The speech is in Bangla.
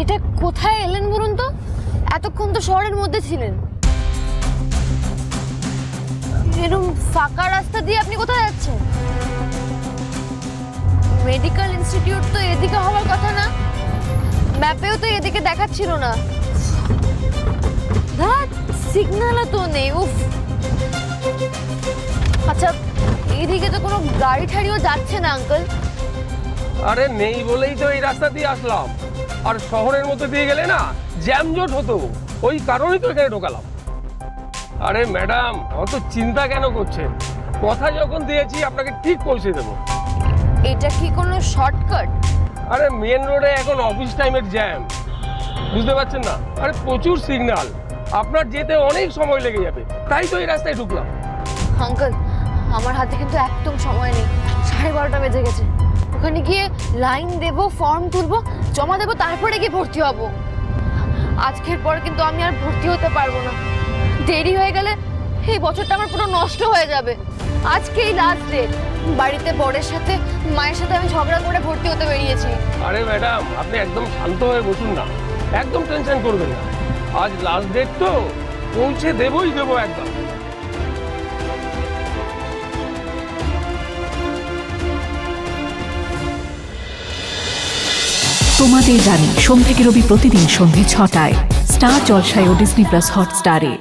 এটা কোথায় এলেন বলুন তো? এতক্ষণ তো শহরের মধ্যে ছিলেন। এরকম ফাঁকা রাস্তা দিয়ে আপনি কোথায় যাচ্ছেন? মেডিকেল ইনস্টিটিউট তো এদিকে হওয়ার কথা না। ম্যাপেও তো এদিকে দেখাচ্ছিল না। সিগন্যালও তো নেই, উফ। আচ্ছা এইদিকে তো কোনো গাড়ি ঠাড়িও যাচ্ছে না আঙ্কেল আরে নেই বলেই তো এই রাস্তা দিয়ে আসলাম। আর শহরের মধ্যে দিয়ে গেলে না জ্যামজট হতো। ওই কারণেই তো এখানে ঢোকালাম। আরে ম্যাডাম অত চিন্তা কেন করছেন? কথা যখন দিয়েছি আপনাকে ঠিক পৌঁছে দেবো। এটা কি কোনো শর্টকাট? আরে মেন রোডে এখন অফিস টাইমের জ্যাম। বুঝতে পারছেন না? আরে প্রচুর সিগন্যাল আপনার যেতে অনেক সময় লেগে যাবে। তাই তো এই রাস্তায় ঢুকলাম। আঙ্কেল আমার হাতে কিন্তু একদম সময় নেই। সাড়ে বারোটা বেজে গেছে। ওখানে গিয়ে লাইন দেব ফর্ম তুলবো, জমা দেবো, তারপরে গিয়ে ভর্তি হব। আজকের পর কিন্তু আমি আর ভর্তি হতে পারব না। দেরি হয়ে গেলে এই বছরটা আমার পুরো নষ্ট হয়ে যাবে। আজকেই লাস্ট ডেট বাড়িতে বরের সাথে, মায়ের সাথে আমি ঝগড়া করে ভর্তি হতে বেরিয়েছি। আরে ম্যাডাম, আপনি একদম শান্ত হয়ে বসুন না। একদম টেনশন করবেন না। আজ লাস্ট ডেট তো পৌঁছে দেবই দেবো একদম। তোমাদের জানি সোম থেকে রবি প্রতিদিন সন্ধে ছটায়। স্টার জলসায় ও ডিসনি প্লাস হটস্টারে।